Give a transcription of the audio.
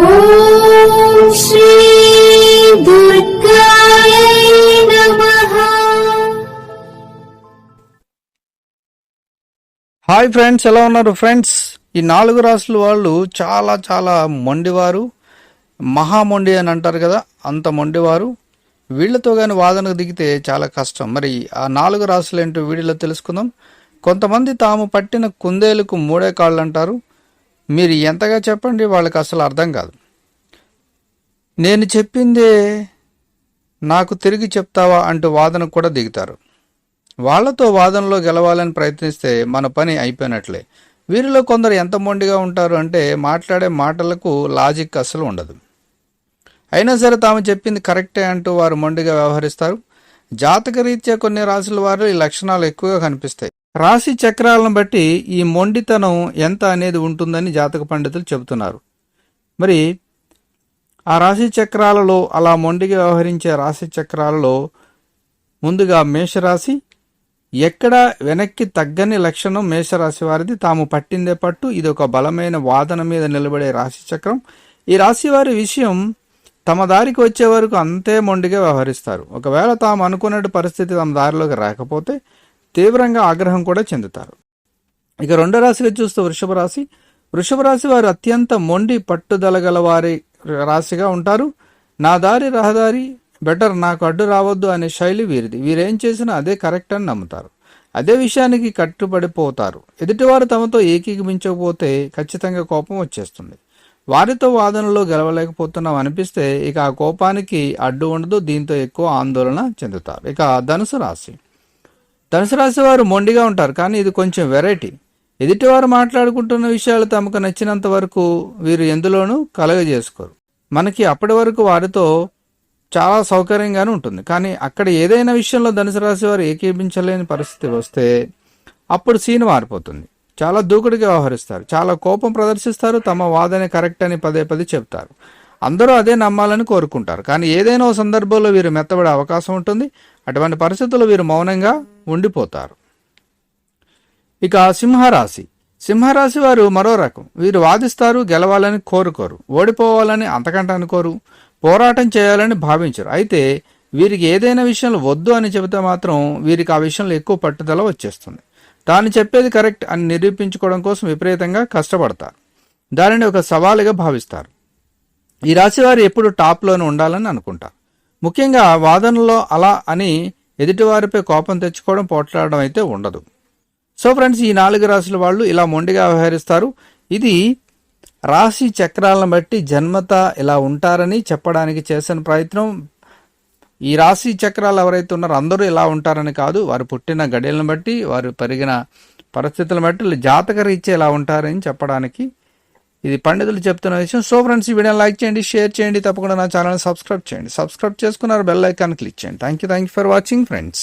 Hi friends ఎలా ఉన్నారు friends ఈ నాలుగు రాసుల వాళ్ళు చాలా చాలా మొండివారు. మహామొండి అని అంటారు కదా అంత మొండివారు. వీళ్ళతో కానీ వాదనకు దిగితే చాలా కష్టం. మరి ఆ నాలుగు రాసులు ఏంటో వీడియోలో తెలుసుకుందాం. కొంతమంది తాము పట్టిన కుందేలకు మూడే కాళ్ళు అంటారు. మీరు ఎంతగా చెప్పండి వాళ్ళకి అసలు అర్థం కాదు. నేను చెప్పిందే నాకు తిరిగి చెప్తావా అంటూ వాదనకు కూడా దిగుతారు. వాళ్ళతో వాదనలో గెలవాలని ప్రయత్నిస్తే మన పని అయిపోయినట్లే. వీరిలో కొందరు ఎంత మొండిగా ఉంటారు అంటే మాట్లాడే మాటలకు లాజిక్ అసలు ఉండదు. అయినా సరే తాము చెప్పింది కరెక్టే అంటూ వారు మొండిగా వ్యవహరిస్తారు. జాతక రీత్యా కొన్ని రాశుల వారు ఈ లక్షణాలు ఎక్కువగా కనిపిస్తాయి. రాశి చక్రాలను బట్టి ఈ మొండితనం ఎంత అనేది ఉంటుందని జాతక పండితులు చెబుతున్నారు. మరి ఆ రాశి చక్రాలలో అలా మొండిగా వ్యవహరించే రాశి చక్రాలలో ముందుగా మేషరాశి ఎక్కడ వెనక్కి తగ్గని లక్షణం మేషరాశి వారిది తాము పట్టిందే పట్టు ఇది ఒక బలమైన వాదన మీద నిలబడే రాశి చక్రం. ఈ రాశి వారి విషయం తమ దారికి వచ్చే వరకు అంతే మొండిగా వ్యవహరిస్తారు. ఒకవేళ తాము అనుకున్నట్టు పరిస్థితి తమ దారిలోకి రాకపోతే తీవ్రంగా ఆగ్రహం కూడా చెందుతారు. ఇక రెండో రాశిగా చూస్తే వృషభ రాశి. వృషభ రాశి వారు అత్యంత మొండి పట్టుదల గల వారి రాశిగా ఉంటారు. నా దారి రహదారి బెటర్ నాకు అడ్డు రావద్దు అనే శైలి వీరిది. వీరేం చేసినా అదే కరెక్ట్ అని నమ్ముతారు. అదే విషయానికి కట్టుబడిపోతారు. ఎదుటివారు తమతో ఏకీకమించకపోతే ఖచ్చితంగా కోపం వచ్చేస్తుంది. వారితో వాదనలో గెలవలేకపోతున్నాం అనిపిస్తే ఇక ఆ కోపానికి అడ్డు ఉండదు దీంతో ఎక్కువ ఆందోళన చెందుతారు. ఇక ధనుసు రాశి. ధనుసు రాశి వారు మొండిగా ఉంటారు కానీ ఇది కొంచెం వెరైటీ. ఎదుటివారు మాట్లాడుకుంటున్న విషయాలు తమకు నచ్చినంత వరకు వీరు ఎందులోనూ కలగజేసుకోరు. మనకి అప్పటి వరకు వారితో చాలా సౌకర్యంగానే ఉంటుంది. కానీ అక్కడ ఏదైనా విషయంలో ధనుసు రాశి వారు ఏకీపించలేని పరిస్థితి వస్తే అప్పుడు సీన్ మారిపోతుంది. చాలా దూకుడుగా వ్యవహరిస్తారు. చాలా కోపం ప్రదర్శిస్తారు. తమ వాదనే కరెక్ట్ అని పదే పదే చెప్తారు. అందరూ అదే నమ్మాలని కోరుకుంటారు. కానీ ఏదైనా ఓ సందర్భంలో వీరు మెత్తబడే అవకాశం ఉంటుంది. అటువంటి పరిస్థితుల్లో వీరు మౌనంగా ఉండిపోతారు. ఇక సింహరాశి. సింహరాశి వారు మరో రకం. వీరు వాదిస్తారు గెలవాలని కోరుకోరు. ఓడిపోవాలని అంతకంటే అనుకోరు. పోరాటం చేయాలని భావించరు. అయితే వీరికి ఏదైనా విషయంలో వద్దు అని చెబితే మాత్రం వీరికి ఆ విషయంలో ఎక్కువ పట్టుదల వచ్చేస్తుంది. తాను చెప్పేది కరెక్ట్ అని నిరూపించుకోవడం కోసం విపరీతంగా కష్టపడతారు. దానిని ఒక సవాలుగా భావిస్తారు. ఈ రాశి వారు ఎప్పుడు టాప్లోనే ఉండాలని అనుకుంటారు ముఖ్యంగా వాదనలో అలా అని ఎదుటివారిపై కోపం తెచ్చుకోవడం పోట్లాడడం అయితే ఉండదు. సో ఫ్రెండ్స్ ఈ నాలుగు రాశుల వాళ్ళు ఇలా మొండిగా వ్యవహరిస్తారు. ఇది రాశి చక్రాలను బట్టి జన్మత ఇలా ఉంటారని చెప్పడానికి చేసిన ప్రయత్నం. ఈ రాశి చక్రాలు ఎవరైతే ఉన్నారో అందరూ ఇలా ఉంటారని కాదు. వారు పుట్టిన గడియలను బట్టి వారు పెరిగిన పరిస్థితులను బట్టి జాతక రీత్యా ఇలా ఉంటారని చెప్పడానికి ఇది పండితులు చెప్తున్న విషయం. సో ఫ్రెండ్స్ ఈ వీడియో లైక్ చేయండి షేర్ చేయండి తప్పకుండా నా ఛానల్ సబ్స్క్రైబ్ చేయండి. సబ్స్క్రైబ్ చేసుకున్నారు బెల్ ఐకాన్ క్లిక్ చేయండి. Thank you thank you for watching friends